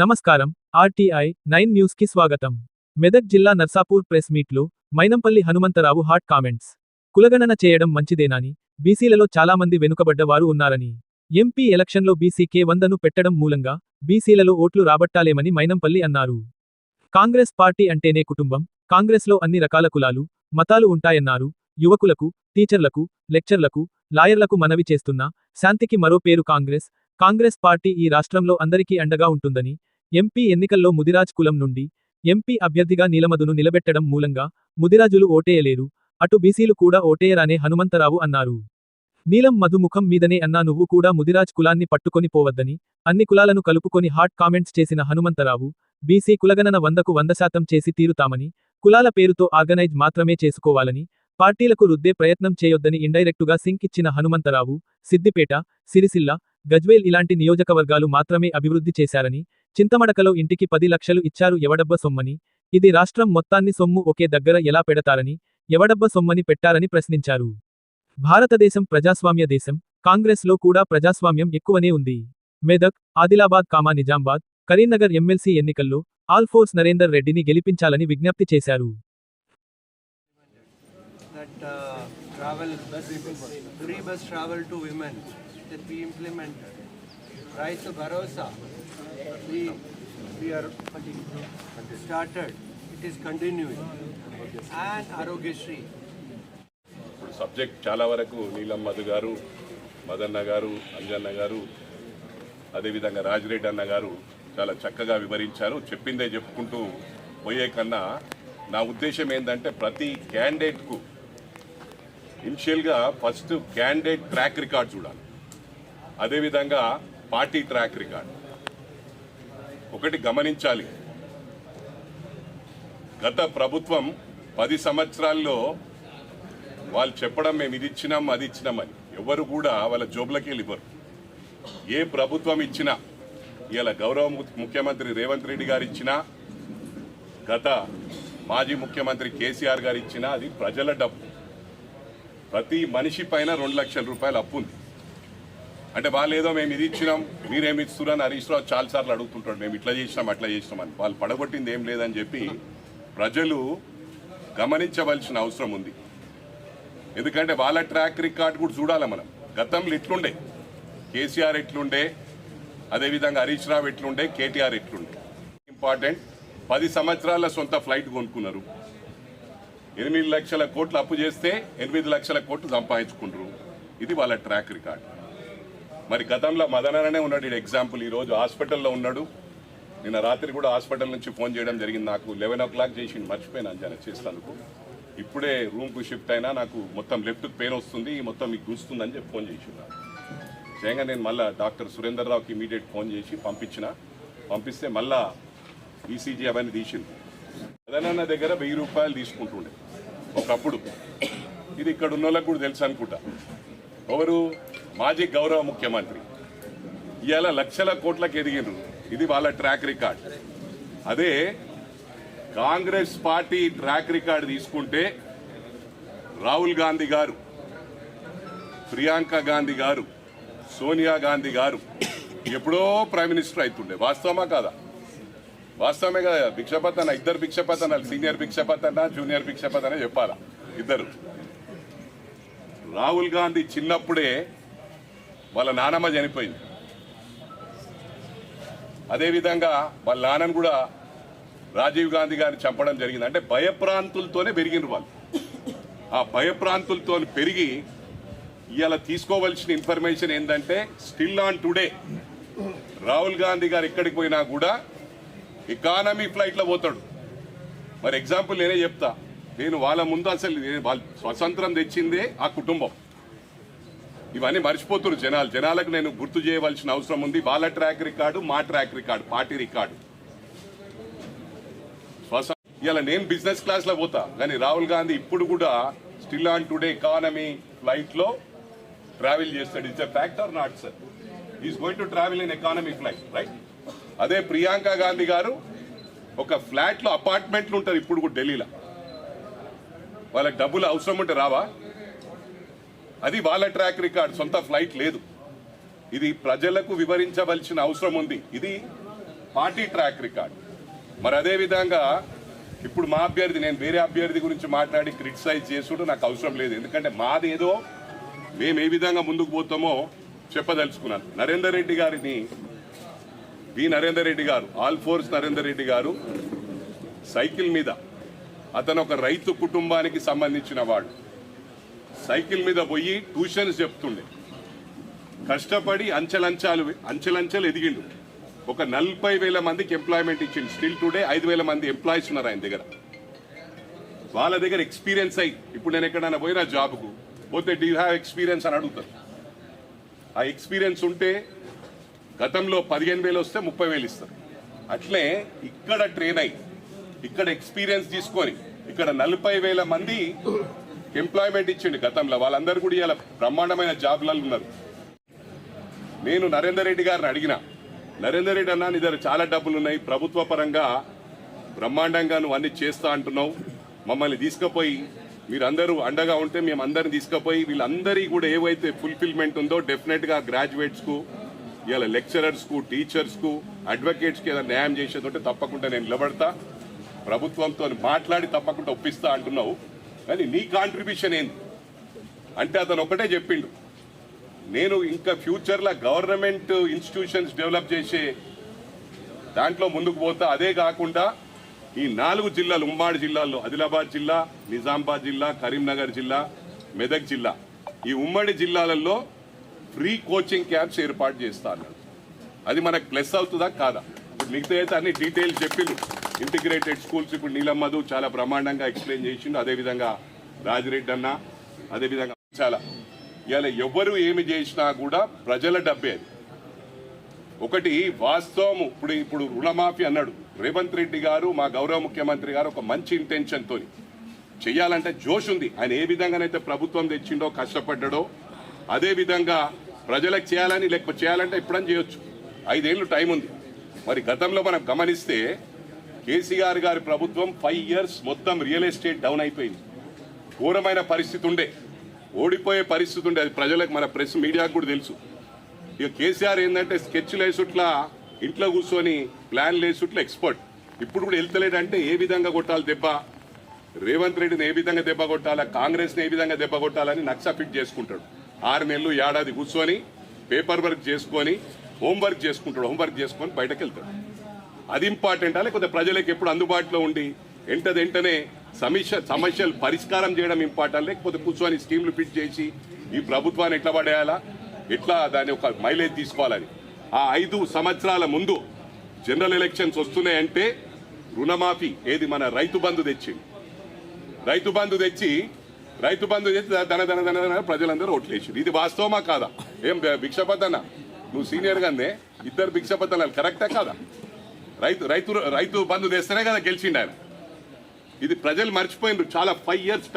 నమస్కారం RTI nine న్యూస్కి స్వాగతం. మెదక్ జిల్లా నర్సాపూర్ ప్రెస్ మీట్లో మైనంపల్లి హనుమంతరావు హాట్ కామెంట్స్. కులగణన చేయడం మంచిదేనాని బీసీలలో చాలామంది వెనుకబడ్డ వారు ఉన్నారని. ఎంపీ ఎలక్షన్లో బీసీకే వందను పెట్టడం మూలంగా బీసీలలో ఓట్లు రాబట్టాలేమని మైనంపల్లి అన్నారు. కాంగ్రెస్ పార్టీ అంటేనే కుటుంబం కాంగ్రెస్లో అన్ని రకాల కులాలు మతాలు ఉంటాయన్నారు. యువకులకు టీచర్లకు లెక్చర్లకు లాయర్లకు మనవి చేస్తున్నా శాంతికి మరో పేరు కాంగ్రెస్. కాంగ్రెస్ పార్టీ ఈ రాష్ట్రంలో అందరికీ అండగా ఉంటుందని ఎంపీ ఎన్నికల్లో ముదిరాజ్ కులం నుండి ఎంపీ అభ్యర్థిగా నీలమధును నిలబెట్టడం మూలంగా ముదిరాజులు ఓటేయలేరు. అటు బీసీలు కూడా ఓటేయరానే హనుమంతరావు అన్నారు. నీలం మధు ముఖం మీదనే అన్నా నువ్వు కూడా ముదిరాజ్ కులాన్ని పట్టుకొని పోవద్దని అన్ని కులాలను కలుపుకొని హాట్ కామెంట్స్ చేసిన హనుమంతరావు బీసీ కులగణన వందకు వంద శాతం చేసి తీరుతామని కులాల పేరుతో ఆర్గనైజ్ మాత్రమే చేసుకోవాలని పార్టీలకు రుద్దే ప్రయత్నం చేయొద్దని ఇండైరెక్టుగా సింక్ ఇచ్చిన హనుమంతరావు సిద్దిపేట సిరిసిల్ల గజ్వేల్ ఇలాంటి నియోజకవర్గాలు మాత్రమే అభివృద్ధి చేశారని చింతమడకలో ఇంటికి పది లక్షలు ఇచ్చారు ఎవడబ్బ సొమ్మని? ఇది రాష్ట్రం మొత్తాన్ని సొమ్ము ఒకే దగ్గర ఎలా పెడతారని ఎవడబ్బ సొమ్మని పెట్టారని ప్రశ్నించారు. భారతదేశం ప్రజాస్వామ్య దేశం కాంగ్రెస్లో కూడా ప్రజాస్వామ్యం ఎక్కువనే ఉంది. మెదక్ ఆదిలాబాద్ కామా నిజామాబాద్ కరీంనగర్ ఎమ్మెల్సీ ఎన్నికల్లో ఆల్ఫోర్స్ నరేందర్ రెడ్డిని గెలిపించాలని విజ్ఞప్తి చేశారు. Rythu Bharosa we we, are started, it is continuing. And Arogeshri. ఇప్పుడు సబ్జెక్ట్ చాలా వరకు నీలం మధు గారు మదన్న గారు అంజన్న గారు అదేవిధంగా రాజిరెడ్డి అన్న గారు చాలా చక్కగా వివరించారు. చెప్పిందే చెప్పుకుంటూ పోయే కన్నా నా ఉద్దేశం ఏంటంటే ప్రతి క్యాండిడేట్కు ఇనిషియల్గా ఫస్ట్ క్యాండిడేట్ ట్రాక్ రికార్డ్ చూడాలి. అదేవిధంగా పార్టీ ట్రాక్ రికార్డ్ ఒకటి గమనించాలి. గత ప్రభుత్వం పది సంవత్సరాల్లో వాళ్ళు చెప్పడం మేము ఇది ఇచ్చినాం అది ఇచ్చినామని ఎవరు కూడా వాళ్ళ జోబులకి వెళ్ళి ఏ ప్రభుత్వం ఇచ్చినా ఇలా గౌరవ ముఖ్యమంత్రి రేవంత్ రెడ్డి గారు ఇచ్చినా గత మాజీ ముఖ్యమంత్రి కేసీఆర్ గారు ఇచ్చినా అది ప్రజల డబ్బు. ప్రతి మనిషి పైన రెండు లక్షల రూపాయలు అప్పు ఉంది. అంటే వాళ్ళు ఏదో మేము ఇది ఇచ్చినాం మీరేమి ఇస్తున్నారని హరీష్ రావు చాలాసార్లు అడుగుతుంటాడు. మేము ఇట్లా చేసినాం అట్లా చేసినాం అని. వాళ్ళు పడగొట్టింది ఏం లేదని చెప్పి ప్రజలు గమనించవలసిన అవసరం ఉంది. ఎందుకంటే వాళ్ళ ట్రాక్ రికార్డ్ కూడా చూడాలి మనం. గతంలో ఇట్లుండే. కేసీఆర్ ఎట్లుండే అదేవిధంగా హరీష్ రావు ఎట్లుండే కేటీఆర్ ఎట్లుండే. ఇంపార్టెంట్ పది సంవత్సరాల సొంత ఫ్లైట్ కొనుక్కున్నారు. ఎనిమిది లక్షల కోట్లు అప్పు చేస్తే ఎనిమిది లక్షల కోట్లు సంపాదించుకుంటారు. ఇది వాళ్ళ ట్రాక్ రికార్డ్ మరి గతంలో మదననే ఉన్నాడు ఈ ఎగ్జాంపుల్. ఈరోజు హాస్పిటల్లో ఉన్నాడు. నిన్న రాత్రి కూడా హాస్పిటల్ నుంచి ఫోన్ చేయడం జరిగింది. నాకు లెవెన్ ఓ క్లాక్ చేసి మర్చిపోయినా అంజన చేస్తాను ఇప్పుడే రూమ్కు షిఫ్ట్ అయినా నాకు మొత్తం లెఫ్ట్ పెయిన్ వస్తుంది. మొత్తం మీకు గుస్తుందని చెప్పి ఫోన్ చేసిండు చేయగా నేను మళ్ళీ డాక్టర్ సురేందర్ రావుకి ఇమీడియట్ ఫోన్ చేసి పంపించిన. పంపిస్తే మళ్ళా ఈసీజీ అవన్నీ తీసింది అదనన్న దగ్గర వెయ్యి రూపాయలు తీసుకుంటుండే. ఒకప్పుడు. ఇది ఇక్కడ ఉన్న వాళ్ళకి కూడా తెలుసు అనుకుంటా. ఎవరు? మాజీ గౌరవ ముఖ్యమంత్రి. ఇవాళ లక్షల కోట్లకు ఎదిగినారు ఇది వాళ్ళ ట్రాక్ రికార్డ్ అదే కాంగ్రెస్ పార్టీ ట్రాక్ రికార్డ్ తీసుకుంటే రాహుల్ గాంధీ గారు ప్రియాంక గాంధీ గారు సోనియా గాంధీ గారు ఎప్పుడో ప్రైమ్ మినిస్టర్ అవుతుండే వాస్తవమా కాదా? వాస్తవమే కదా. భిక్షపతన ఇద్దరు భిక్షపతనాలు సీనియర్ భిక్షపతన జూనియర్ భిక్షపతన చెప్పాలా ఇద్దరు? రాహుల్ గాంధీ చిన్నప్పుడే వాళ్ళ నానమ్మ చనిపోయింది. అదేవిధంగా వాళ్ళ నాన్నను కూడా రాజీవ్ గాంధీ గారిని చంపడం జరిగింది. అంటే భయప్రాంతులతోనే పెరిగినారు వాళ్ళు. ఆ భయప్రాంతులతో పెరిగి ఇవాళ తీసుకోవలసిన ఇన్ఫర్మేషన్ ఏంటంటే still on today Rahul Gandhi garu ఎక్కడికి పోయినా కూడా ఎకానమీ ఫ్లైట్లో పోతాడు. మరి ఎగ్జాంపుల్ నేనే చెప్తా. నేను వాళ్ళ ముందు అసలు నేను వాళ్ళు స్వతంత్రం తెచ్చిందే ఆ కుటుంబం. ఇవన్నీ మర్చిపోతున్నారు జనాలు. జనాలకు నేను గుర్తు చేయవలసిన అవసరం ఉంది. వాళ్ళ ట్రాక్ రికార్డు మా ట్రాక్ రికార్డు పార్టీ రికార్డు. ఇలా నేను బిజినెస్ క్లాస్లో పోతా. కానీ రాహుల్ గాంధీ ఇప్పుడు కూడా స్టిల్ ఆన్ టుడే ఎకానమీ ఫ్లైట్లో ట్రావెల్ చేస్తాడు. It's a fact or not sir is going to travel in economy flight right అదే ప్రియాంక గాంధీ గారు ఒక ఫ్లాట్లో అపార్ట్మెంట్లు ఉంటారు ఇప్పుడు కూడా ఢిల్లీలో. వాళ్ళకి డబ్బులు అవసరం ఉంటే రావా? అది వాళ్ళ ట్రాక్ రికార్డ్ సొంత ఫ్లైట్ లేదు. ఇది ప్రజలకు వివరించవలసిన అవసరం ఉంది. ఇది పార్టీ ట్రాక్ రికార్డ్ మరి అదే విధంగా ఇప్పుడు మా అభ్యర్థి నేను వేరే అభ్యర్థి గురించి మాట్లాడి క్రిటిసైజ్ చేసుడు నాకు అవసరం లేదు. ఎందుకంటే మాదేదో మేము ఏ విధంగా ముందుకు పోతామో చెప్పదలుచుకున్నాను. నరేందర్ రెడ్డి గారిని వి నరేందర్ రెడ్డి గారు ఆల్ ఫోర్స్ నరేందర్ రెడ్డి గారు సైకిల్ మీద అతను ఒక రైతు కుటుంబానికి సంబంధించిన వాడు సైకిల్ మీద పోయి ట్యూషన్స్ చెప్తుండే. కష్టపడి అంచెలంచాలు అంచెలంచెలు ఎదిగిండు. ఒక నలభై వేల మందికి ఎంప్లాయ్మెంట్ ఇచ్చిండు. స్టిల్ టుడే ఐదు వేల మంది ఎంప్లాయీస్ ఉన్నారు ఆయన దగ్గర. వాళ్ళ దగ్గర ఎక్స్పీరియన్స్ అయ్యి ఇప్పుడు నేను ఎక్కడైనా పోయినా జాబ్కు పోతే డీ హ్యావ్ ఎక్స్పీరియన్స్ అని అడుగుతారు. ఆ ఎక్స్పీరియన్స్ ఉంటే గతంలో పదిహేను వేలు వస్తే ముప్పై వేలు ఇస్తారు. అట్లే ఇక్కడ ట్రైన్ అయ్యి ఇక్కడ ఎక్స్పీరియన్స్ తీసుకొని ఇక్కడ నలభై వేల మంది ఎంప్లాయ్మెంట్ ఇచ్చిండు గతంలో. వాళ్ళందరూ కూడా ఇలా బ్రహ్మాండమైన జాబ్లలో ఉన్నారు. నేను నరేందర్ రెడ్డి గారిని అడిగిన నరేందర్ రెడ్డి అన్న నీ దగ్గర చాలా డబ్బులు ఉన్నాయి. ప్రభుత్వ పరంగా బ్రహ్మాండంగా నువ్వు అన్ని చేస్తా అంటున్నావు. మమ్మల్ని తీసుకుపోయి మీరందరూ అండగా ఉంటే మేము అందరిని తీసుకుపోయి వీళ్ళందరి కూడా ఏవైతే ఫుల్ఫిల్మెంట్ ఉందో డెఫినెట్గా గ్రాడ్యుయేట్స్కు ఇలా లెక్చరర్స్కు టీచర్స్కు అడ్వకేట్స్కి ఏదైనా న్యాయం చేసేది ఉంటే తప్పకుండా నేను నిలబడతా. ప్రభుత్వంతో మాట్లాడి తప్పకుండా ఒప్పిస్తా అంటున్నావు. కానీ నీ కాంట్రిబ్యూషన్ ఏంది? అంటే అతను ఒకటే చెప్పిండు. నేను ఇంకా ఫ్యూచర్లో గవర్నమెంట్ ఇన్స్టిట్యూషన్స్ డెవలప్ చేసే దాంట్లో ముందుకు పోతా. అదే కాకుండా ఈ నాలుగు జిల్లాలు ఉమ్మడి జిల్లాల్లో ఆదిలాబాద్ జిల్లా నిజామాబాద్ జిల్లా కరీంనగర్ జిల్లా మెదక్ జిల్లా ఈ ఉమ్మడి జిల్లాలలో ఫ్రీ కోచింగ్ క్యాంప్స్ ఏర్పాటు చేస్తా అన్నాడు. అది మనకు ప్లస్ అవుతుందా? కాదా? మిగతా అయితే అన్ని డీటెయిల్స్ చెప్పిండు ఇంటిగ్రేటెడ్ స్కూల్స్ ఇప్పుడు నీలమ్మధు చాలా బ్రహ్మాండంగా ఎక్స్ప్లెయిన్ చేసిండు. అదేవిధంగా రాజిరెడ్డి అన్న అదేవిధంగా చాలా ఇవాళ ఎవరు ఏమి చేసినా కూడా ప్రజల డబ్బే అది. ఒకటి వాస్తవం ఇప్పుడు ఇప్పుడు రుణమాఫీ అన్నాడు. రేవంత్ రెడ్డి గారు మా గౌరవ ముఖ్యమంత్రి గారు ఒక మంచి ఇంటెన్షన్తో చేయాలంటే జోష్ ఉంది. ఆయన ఏ విధంగానైతే ప్రభుత్వం తెచ్చిండో కష్టపడ్డాడో అదే విధంగా ప్రజలకు చేయాలని లేకపోతే చేయాలంటే ఇప్పుడని చేయొచ్చు. ఐదేళ్ళు టైం ఉంది. మరి గతంలో మనం గమనిస్తే కేసీఆర్ గారి ప్రభుత్వం ఫైవ్ ఇయర్స్ మొత్తం రియల్ ఎస్టేట్ డౌన్ అయిపోయింది. ఘోరమైన పరిస్థితి ఉండే. ఓడిపోయే పరిస్థితి ఉండే. అది ప్రజలకు మన ప్రెస్ మీడియాకు కూడా తెలుసు. ఇక కేసీఆర్ ఏంటంటే స్కెచ్లు వేసుట్లా ఇంట్లో కూర్చొని ప్లాన్లు వేసుట్లా ఎక్స్పర్ట్ ఇప్పుడు కూడా వెళ్తలేడంటే ఏ విధంగా కొట్టాలి దెబ్బ? రేవంత్ రెడ్డిని ఏ విధంగా దెబ్బ కొట్టాలా? కాంగ్రెస్ని ఏ విధంగా దెబ్బ కొట్టాలని నక్సా ఫిట్ చేసుకుంటాడు. ఆరు నెలలు ఏడాది కూర్చొని పేపర్ వర్క్ చేసుకొని హోంవర్క్ చేసుకుంటాడు. హోంవర్క్ చేసుకొని బయటకు వెళ్తాడు అది ఇంపార్టెంటా లేకపోతే ప్రజలకు ఎప్పుడు అందుబాటులో ఉండి వెంటనే సమస్య సమస్యలు పరిష్కారం చేయడం ఇంపార్టెంట్ లేకపోతే కూర్చొని స్కీమ్లు ఫిట్ చేసి ఈ ప్రభుత్వాన్ని ఎట్లా పడేయాలా? ఎట్లా దాన్ని ఒక మైలేజ్ తీసుకోవాలని? ఆ ఐదు సంవత్సరాల ముందు జనరల్ ఎలక్షన్స్ వస్తున్నాయంటే రుణమాఫీ ఏది మన రైతు బంధు తెచ్చింది. రైతు బంధు తెచ్చి రైతు బంధు తెచ్చి ధన ధన ధన ధన ప్రజలందరూ ఓట్లేసారు ఇది వాస్తవమా కాదా? ఏం భిక్షపతన నువ్వు సీనియర్ గానే ఇద్దరు భిక్షపతనాలు కరెక్టా కాదా? రైతు రైతు రైతు బంధు తెస్తేనే కదా గెలిచిండు ఆయన ఇది ప్రజలు మర్చిపోయినారు. చాలా ఫైవ్ ఇయర్స్